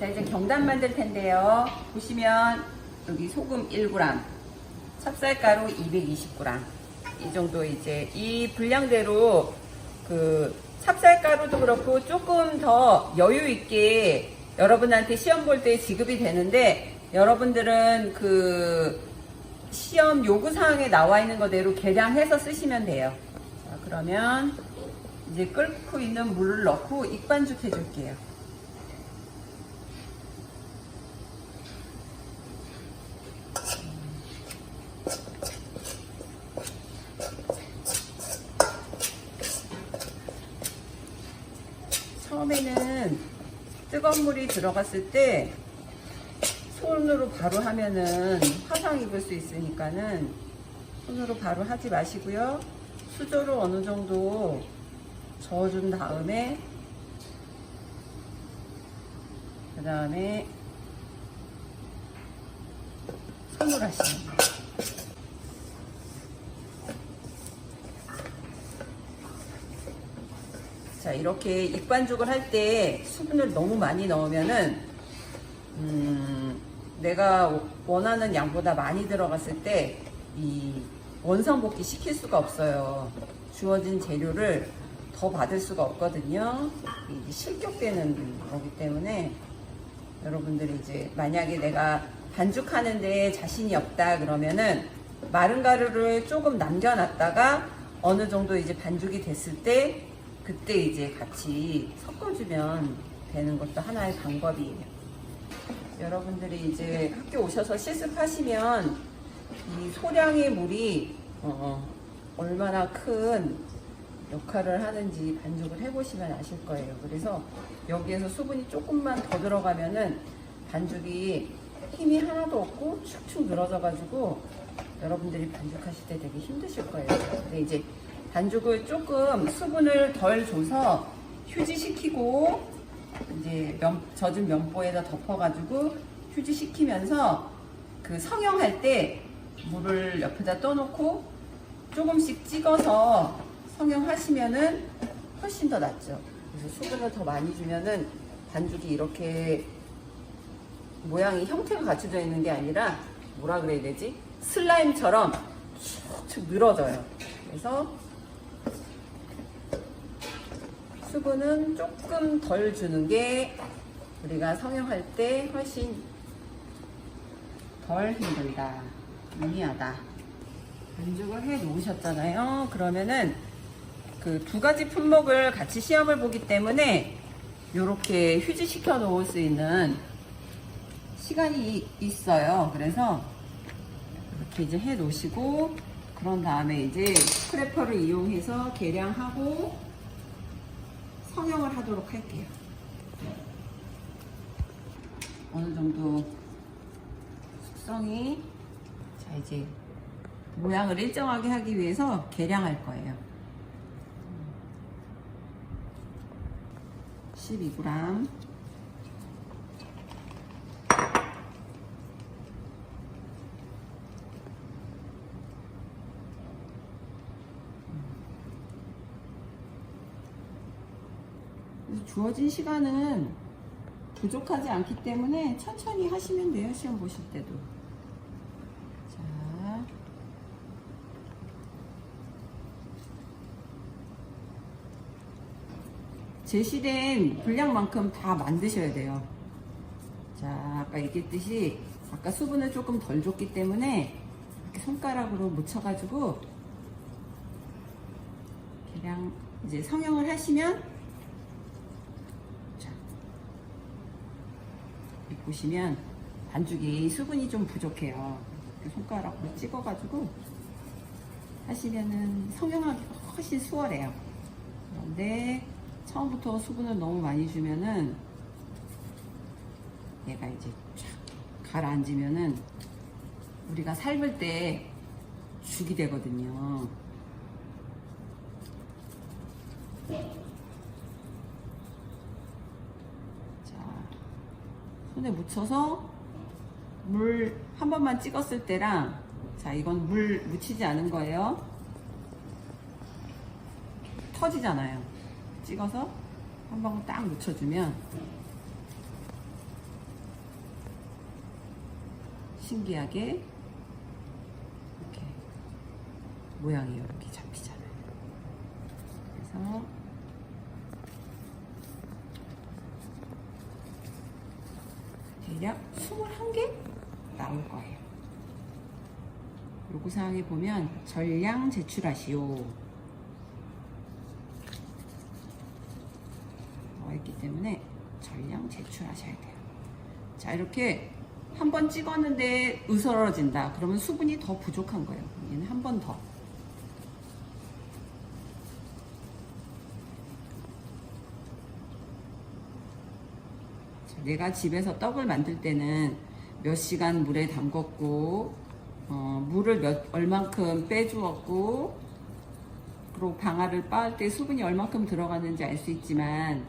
자, 이제 경단 만들 텐데요. 보시면 여기 소금 1g, 찹쌀가루 220g. 이 정도 이제 이 분량대로 그 찹쌀가루도 그렇고 조금 더 여유 있게 여러분한테 시험 볼 때 지급이 되는데 여러분들은 그 시험 요구 사항에 나와 있는 거대로 계량해서 쓰시면 돼요. 자, 그러면 이제 끓고 있는 물을 넣고 익반죽 해줄게요. 처음에는 뜨거운 물이 들어갔을 때 손으로 바로 하면은 화상 입을 수 있으니까는 손으로 바로 하지 마시고요. 수저로 어느 정도 저어준 다음에 그 다음에 손으로 하시면 돼요. 자 이렇게 익반죽을 할 때 수분을 너무 많이 넣으면은 음, 내가 원하는 양보다 많이 들어갔을 때 이 원성복귀 시킬 수가 없어요. 주어진 재료를 더 받을 수가 없거든요. 이게 실격되는 거기 때문에 여러분들이 이제 만약에 내가 반죽하는데 자신이 없다 그러면은 마른 가루를 조금 남겨놨다가 어느 정도 이제 반죽이 됐을 때 그때 이제 같이 섞어주면 되는 것도 하나의 방법이에요. 여러분들이 이제 학교 오셔서 실습하시면 이 소량의 물이 어, 얼마나 큰 역할을 하는지 반죽을 해보시면 아실 거예요. 그래서 여기에서 수분이 조금만 더 들어가면은 반죽이 힘이 하나도 없고 축축 늘어져가지고 여러분들이 반죽하실 때 되게 힘드실 거예요. 근데 이제 반죽을 조금 수분을 덜 줘서 휴지시키고 이제 면, 젖은 면보에다 덮어가지고 휴지시키면서 그 성형할 때 물을 옆에다 떠놓고 조금씩 찍어서 성형하시면은 훨씬 더 낫죠. 그래서 수분을 더 많이 주면은 반죽이 이렇게 모양이 형태가 갖춰져 있는 게 아니라 뭐라 그래야 되지? 슬라임처럼 축축 늘어져요. 그래서 수분은 조금 덜 주는 게 우리가 성형할 때 훨씬 덜 힘들다. 용이하다. 반죽을 해 놓으셨잖아요. 그러면은 그 두 가지 품목을 같이 시험을 보기 때문에 이렇게 휴지 시켜 놓을 수 있는 시간이 있어요. 그래서 이렇게 이제 해 놓으시고 그런 다음에 이제 스크래퍼를 이용해서 계량하고 성형을 하도록 할게요. 어느 정도 숙성이 자 이제 모양을 일정하게 하기 위해서 계량할 거예요. 12g 주어진 시간은 부족하지 않기 때문에 천천히 하시면 돼요. 시험 보실 때도. 자. 제시된 분량만큼 다 만드셔야 돼요. 자, 아까 얘기했듯이 아까 수분을 조금 덜 줬기 때문에 이렇게 손가락으로 묻혀가지고 계량 이제 성형을 하시면 자, 여기 보시면 반죽이 수분이 좀 부족해요. 손가락으로 찍어가지고 하시면은 성형하기가 훨씬 수월해요. 그런데 처음부터 수분을 너무 많이 주면은 얘가 이제 쫙 가라앉으면은 우리가 삶을 때 죽이 되거든요. 손에 묻혀서 물 한 번만 찍었을 때랑 자 이건 물 묻히지 않은 거예요. 터지잖아요. 찍어서 한번딱 묻혀주면 신기하게 이렇게 모양이 이렇게 잡히잖아요. 그래서 대략 21개 나올 거예요. 요구사항에 보면 전량 제출하시오. 나와 있기 때문에 전량 제출하셔야 돼요. 자, 이렇게 한 번 찍었는데 으스러진다. 그러면 수분이 더 부족한 거예요. 얘는 한 번 더. 자, 내가 집에서 떡을 만들 때는 몇 시간 물에 담궜고, 어, 물을 몇, 얼만큼 빼주었고, 그리고 방아를 빻을 때 수분이 얼만큼 들어갔는지 알 수 있지만,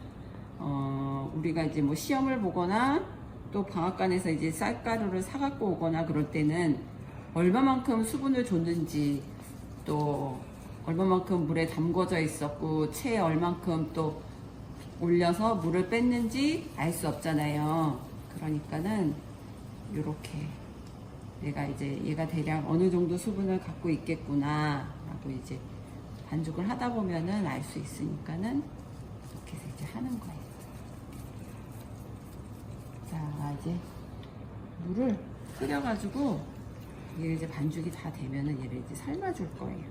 어, 우리가 이제 뭐 시험을 보거나 또 방앗간에서 이제 쌀가루를 사갖고 오거나 그럴 때는 얼마만큼 수분을 줬는지 또 얼마만큼 물에 담궈져 있었고 체에 얼만큼 또 올려서 물을 뺐는지 알 수 없잖아요. 그러니까는 이렇게 내가 이제 얘가 대략 어느 정도 수분을 갖고 있겠구나 라고 이제 반죽을 하다 보면은 알 수 있으니까는 이렇게 해서 이제 하는 거예요. 자, 이제 물을 끓여가지고 얘를 이제 반죽이 다 되면은 얘를 이제 삶아줄 거예요.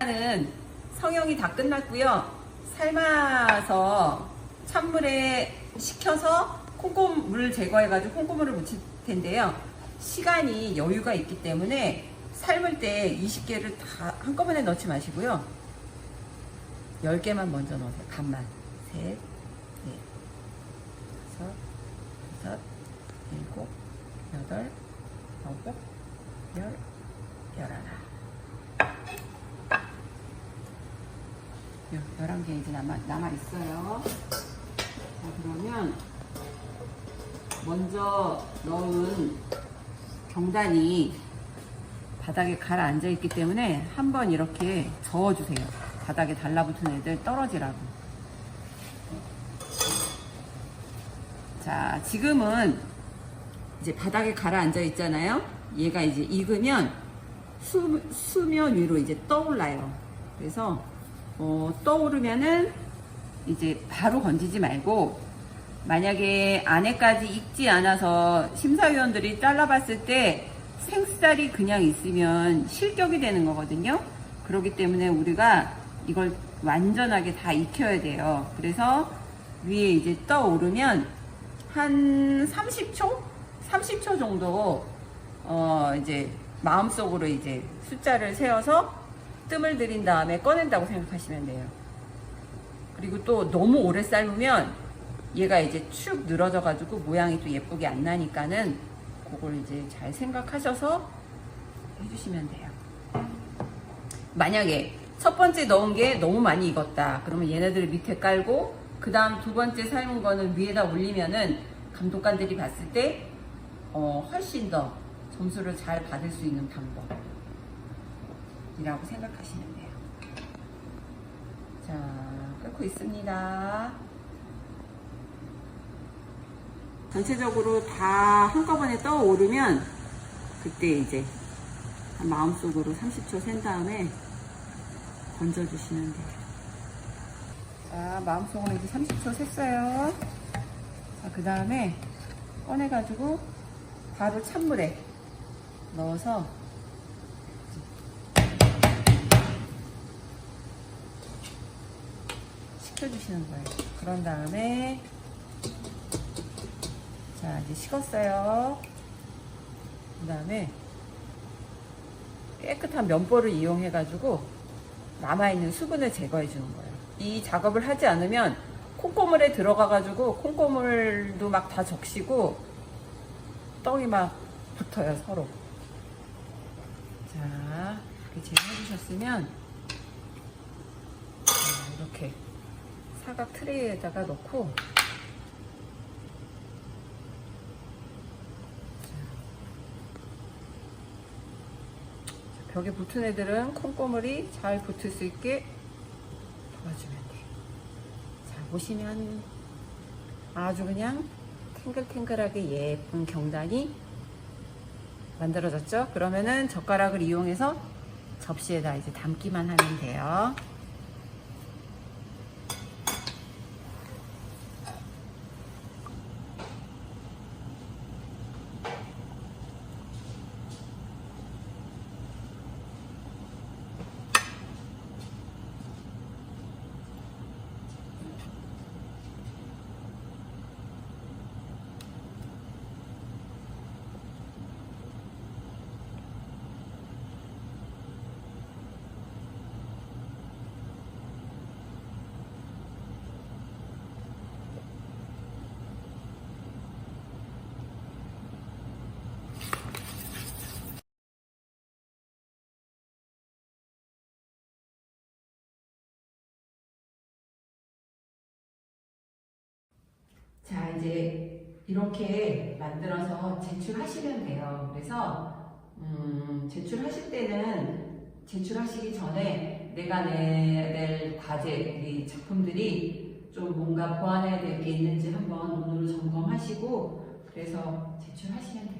일단은 성형이 다 끝났고요. 삶아서 찬물에 식혀서 콩고물을 제거해가지고 콩고물을 묻힐 텐데요. 시간이 여유가 있기 때문에 삶을 때 20개를 다 한꺼번에 넣지 마시고요. 10개만 먼저 넣으세요. 간만. 셋, 넷, 다섯, 여섯, 일곱, 여덟, 아홉, 열, 열하나. 요, 11개 이제 남아, 남아있어요. 자, 그러면, 먼저 넣은 경단이 바닥에 가라앉아 있기 때문에 한번 이렇게 저어주세요. 바닥에 달라붙은 애들 떨어지라고. 자, 지금은 이제 바닥에 가라앉아 있잖아요. 얘가 이제 익으면 수, 수면 위로 이제 떠올라요. 그래서 어, 떠오르면은 이제 바로 건지지 말고 만약에 안에까지 익지 않아서 심사위원들이 잘라봤을 때 생쌀이 그냥 있으면 실격이 되는 거거든요. 그렇기 때문에 우리가 이걸 완전하게 다 익혀야 돼요. 그래서 위에 이제 떠오르면 한 30초? 30초 정도 어 이제 마음속으로 이제 숫자를 세어서 뜸을 들인 다음에 꺼낸다고 생각하시면 돼요. 그리고 또 너무 오래 삶으면 얘가 이제 축 늘어져 가지고 모양이 또 예쁘게 안 나니까는 그걸 이제 잘 생각하셔서 해주시면 돼요. 만약에 첫 번째 넣은 게 너무 많이 익었다. 그러면 얘네들을 밑에 깔고 그 다음 두 번째 삶은 거는 위에다 올리면은 감독관들이 봤을 때 어, 훨씬 더 점수를 잘 받을 수 있는 방법이라고 생각하시면 돼요. 자, 끓고 있습니다. 전체적으로 다 한꺼번에 떠오르면 그때 이제 한 마음속으로 30초 센 다음에 건져주시면 돼요. 자, 마음속으로 이제 30초 셌어요. 자, 그 다음에 꺼내가지고 바로 찬물에 넣어서 식혀주시는 거예요. 그런 다음에 자, 이제 식었어요. 그 다음에 깨끗한 면보를 이용해 가지고 남아있는 수분을 제거해 주는 거예요. 이 작업을 하지 않으면 콩고물에 들어가 가지고 콩고물도 막 다 적시고 떡이 막 붙어요, 서로. 자, 이렇게 제거해 주셨으면 자, 이렇게 사각 트레이에다가 넣고 벽에 붙은 애들은 콩고물이 잘 붙을 수 있게 도와주면 돼요. 자, 보시면 아주 그냥 탱글탱글하게 예쁜 경단이 만들어졌죠? 그러면은 젓가락을 이용해서 접시에다 이제 담기만 하면 돼요. 자, 이제 이렇게 만들어서 제출하시면 돼요. 그래서, 음, 제출하실 때는 제출하시기 전에 내가 내낼 과제, 이 작품들이 좀 뭔가 보완해야 될 게 있는지 한번 눈으로 점검하시고, 그래서 제출하시면 이상입니다.